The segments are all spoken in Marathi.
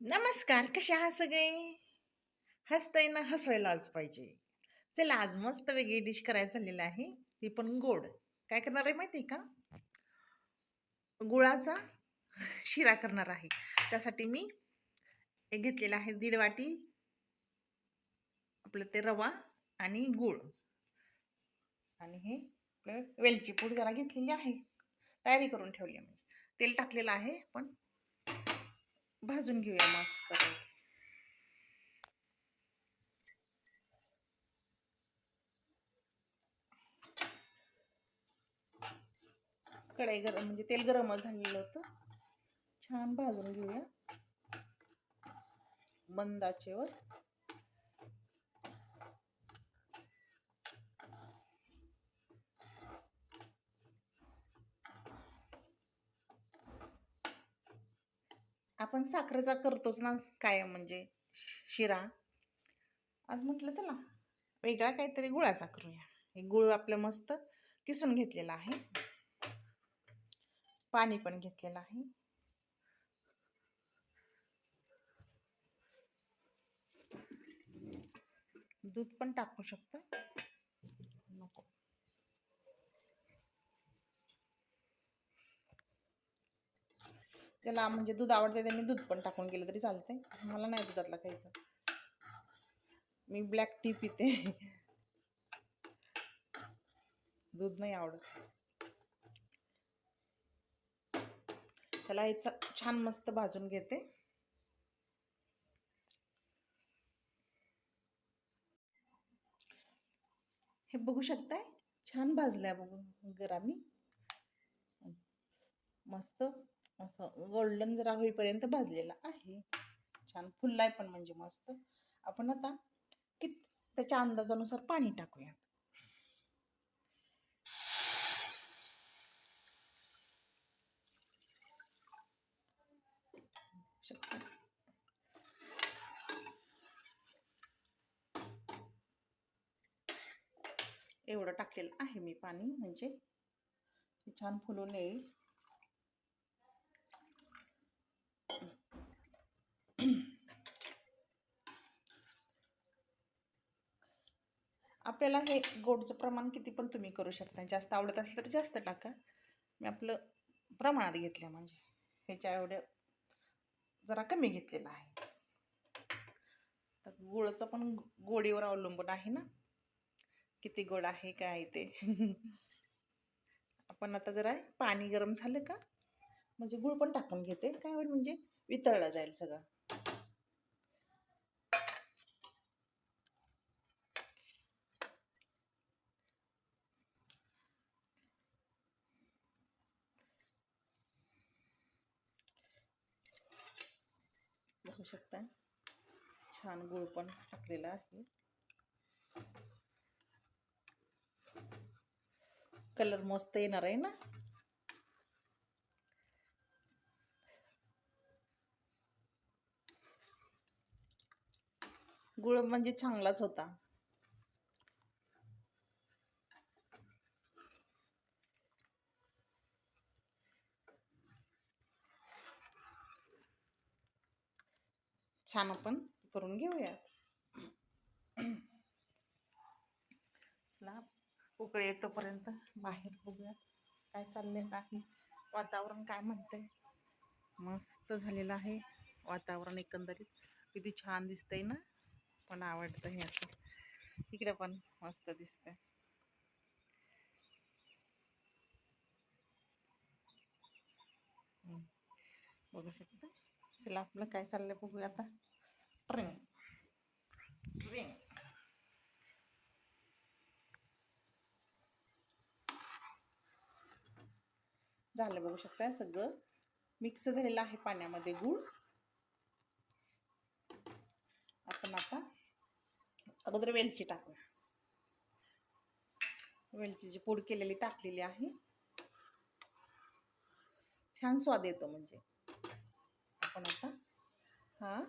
नमस्कार कसे आहात सगळे? हसताय ना हसवायलाच पाहिजे. चला आज मस्त वेगळी डिश करायला झालेली आहे. ती पण गोड. काय करणार आहे माहिती आहे का? गुळाचा शिरा करणार आहे. त्यासाठी मी घेतलेला आहे दीड वाटी आपलं ते रवा आणि गूळ. आणि हे आपलं वेलची पूड जरा घेतलेली आहे. तयारी करून ठेवली आहे म्हणजे तेल टाकलेलं आहे पण भाजून घेऊया मस्त कढाई गरम म्हणजे तेल गरमच झालेलं होतं. छान भाजून घेऊया. मंद आपण साखरेचा करतोच ना काय म्हणजे शिरा. आज म्हटलं चला वेगळा काहीतरी गुळाचा करूया. हे गुळ आपलं मस्त किसून घेतलेला आहे. पाणी पण घेतलेलं आहे. दूध पण टाकू शकतो. त्याला म्हणजे दूध आवडते त्यांनी दूध पण टाकून गेलं तरी चालतंय. मला नाही दुधातला खायचं. मी ब्लॅक टी पिते. दूध नाही आवडत. चला हे छान मस्त भाजून घेते. हे बघू शकताय? छान भाजलंय बघू गरामी. मस्त. असं गोल्डन जरा होईपर्यंत भाजलेला आहे. छान फुललाय पण म्हणजे मस्त. आपण आता कित त्याच्या अंदाजानुसार पाणी टाकूया एवढं टाकलेलं आहे मी पाणी म्हणजे छान फुलून येईल. आपल्याला हे गोडचं प्रमाण किती पण तुम्ही करू शकता जास्त आवडत असेल तर जास्त टाका. मी आपलं प्रमाणात घेतलं म्हणजे. ह्याच्या एवढं जरा कमी घेतलेलं आहे. तर गुळचं पण गोडीवर अवलंबून आहे ना. किती गोड आहे काय ते. आपण आता जरा पाणी गरम झालं का? म्हणजे गुळ पण टाकून घेते. काय म्हणजे वितळलं जाईल सगळं. बघू शकता. छान गुळ पण टाकलेला आहे. कलर मस्त येणार आहे ना? गुळ म्हणजे चांगलाच होता. छान आपण करून घेऊया चला उकळे येतोपर्यंत बाहेर बघूया काय चाललंय काही वातावरण काय म्हणतंय. मस्त झालेलं आहे वातावरण एकंदरीत. किती छान दिसतंय ना पण आवडतं हे असं. इकडे पण मस्त दिसतंय. बघू शकता? चला आपलं काय चाललंय बघूया आता. रिंग रिंग झालं बघू शकता सगळं. मिक्स झालेलं आहे पाण्यामध्ये गूळ. आपण आता अगोदर वेलची टाकूया. वेलचीची पूड केलेली टाकलेली आहे. छान स्वाद येतो म्हणजे. आपण आता हा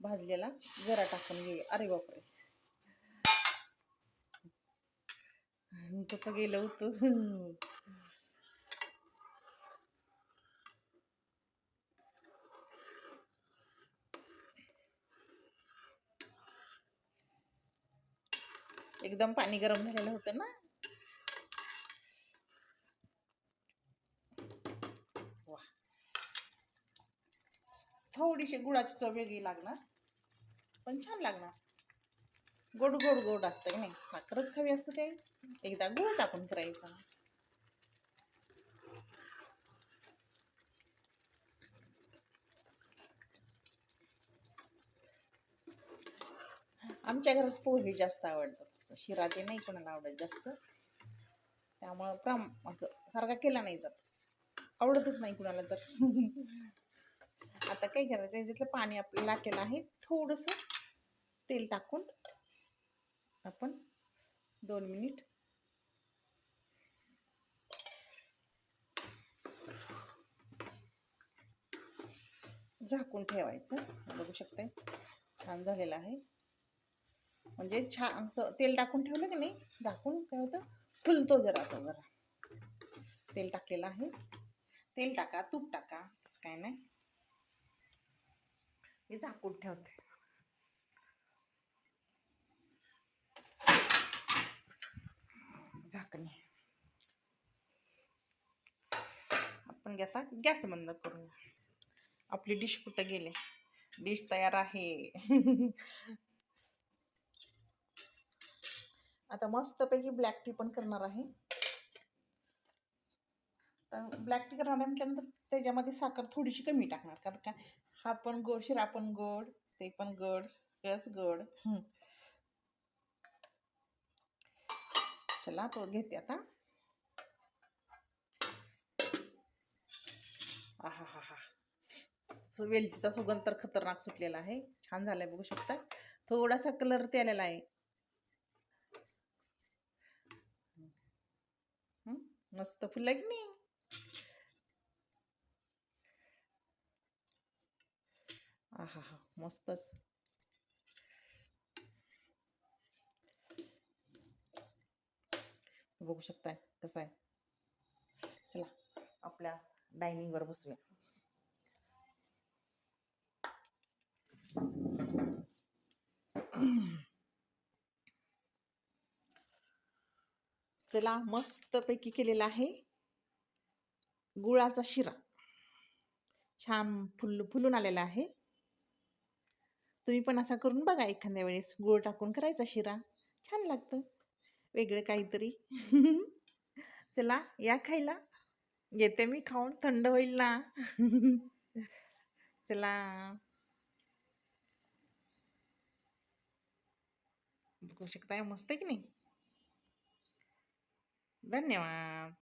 भाजलेला जरा टाकून घेऊ अरे बापरे. कसं गेलं होत एकदम पाणी गरम झालेलं होतं ना? थोडीशी गुळाची चव वेगळी लागणार. पण छान लागणार. गोड गोड गोड असतं की? नाही साखरच खावी असं काही एकदा गुळ टाकून करायचा. आमच्या घरात पोहे जास्त आवडतात. तसं शिरा ते नाही कोणाला आवडत जास्त. त्यामुळं प्राम असं सारखा केला नाही जात. आवडतच नाही कुणाला तर. आता काय करायचं याच्यातलं पाणी आपल्याला केलं आहे थोडंसं तेल टाकून आपण दोन मिनिट झाकून ठेवायचं. बघू शकताय? छान झालेलं आहे. म्हणजे छान तेल टाकून ठेवलं की नाही? झाकून काय होतं? फुलतो जरा तो जरा. तेल टाकलेलं आहे. तेल टाका तूप टाका. काय नाही. हे झाकून ठेवते. झाकणे. आपण आता गॅस बंद करू आपली डिश कुठं गेले? डिश तयार आहे. आता मस्तपैकी ब्लॅक टी पण करणार आहे. तर ब्लॅक टी करणार आहे म्हटल्यानंतर त्याच्यामध्ये साखर थोडीशी कमी टाकणार. कारण का हा पण गोड शिरा पण गोड ते पण गोड सगळंच गोड. चला तो घेते आता. हा हा हा वेलचीचा सुगंध तर खतरनाक सुटलेला आहे. छान झालाय बघू शकता थोडासा कलर ते आलेला आहे. मस्त फुललं की नाही? आहा हा मस्तच. बघू शकताय कसं आहे. चला आपल्या डायनिंगवर बसूया. चला मस्तपैकी केलेला आहे. गुळाचा शिरा. छान फुल फुलून आलेला आहे. तुम्ही पण असा करून बघा एखाद्या वेळेस. गुळ टाकून करायचा शिरा. छान लागतं. वेगळं काहीतरी. चला या खायला. येते मी खाऊन. थंड होईल ना. चला. बघू शकताय मस्त आहे की नाही? धन्यवाद.